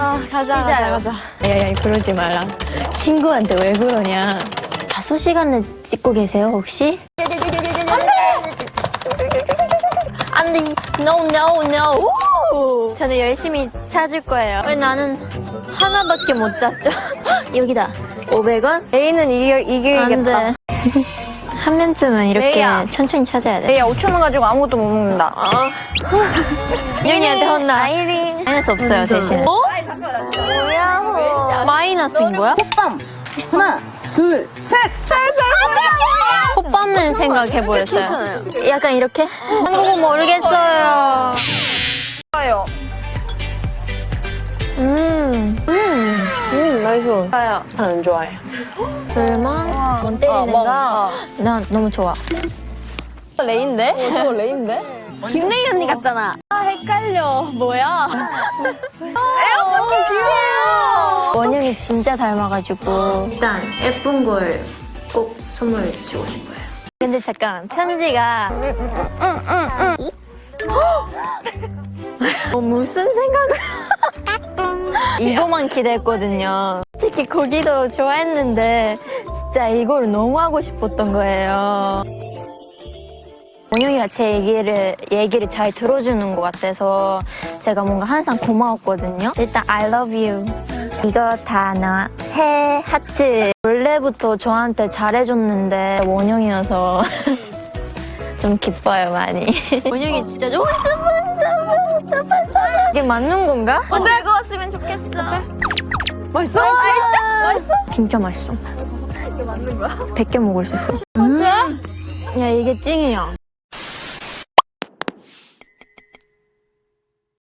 아, 가자, 가자, 가자. 야야, 그러지 마라. 친구한테 왜 그러냐. 다수 시간을 찍고 계세요, 혹시? 안 돼! 안 돼! No, no, no! 저는 열심히 찾을 거예요. 왜 나는 하나밖에 못 찾죠? 여기다. 500원? A는 안 이기겠다. 돼. 한 면쯤은 이렇게 레이야. 천천히 찾아야 돼. A야 5천 원 가지고 아무것도 못 먹는다. 윤희한테 혼나. 아이린. 마이너스 없어요, 대신. 어? 뭐야? 마이너스인 거야? 빰! 하나, 둘, 셋! 호빵만 생각해버렸어요. 약간 이렇게? 한국어 모르겠어요. 좋아요. 음, 음, 음, 맛있어. 좋아요. 안 좋아해. 설마? 원 때리는 거? 난 너무 좋아. 레인데? 저거 레인데? 김래희 언니 같잖아. 아, 헷갈려. 뭐야? 에어컨 귀여워요. 원영이 진짜 닮아가지고. 일단 예쁜 걸 꼭 선물 주고 싶어요. 근데 잠깐, 편지가. 어, 무슨 생각을. 이거만 기대했거든요. 솔직히 고기도 좋아했는데, 진짜 이걸 너무 하고 싶었던 거예요. 원영이가 제 얘기를 얘기를 잘 들어주는 것 같아서 제가 뭔가 항상 고마웠거든요. 일단 I love you. 이거 단어 해 하트. 원래부터 저한테 잘해줬는데 원영이어서 좀 기뻐요 많이. 원영이 진짜 오 저번 저번 저번 저번 이게 맞는 건가? 어 즐거웠으면 좋겠어. 맛있어? 맛있어? 진짜 맛있어. 이게 맞는 거야? 100개 먹을 수 있어. 야 이게 찡이야.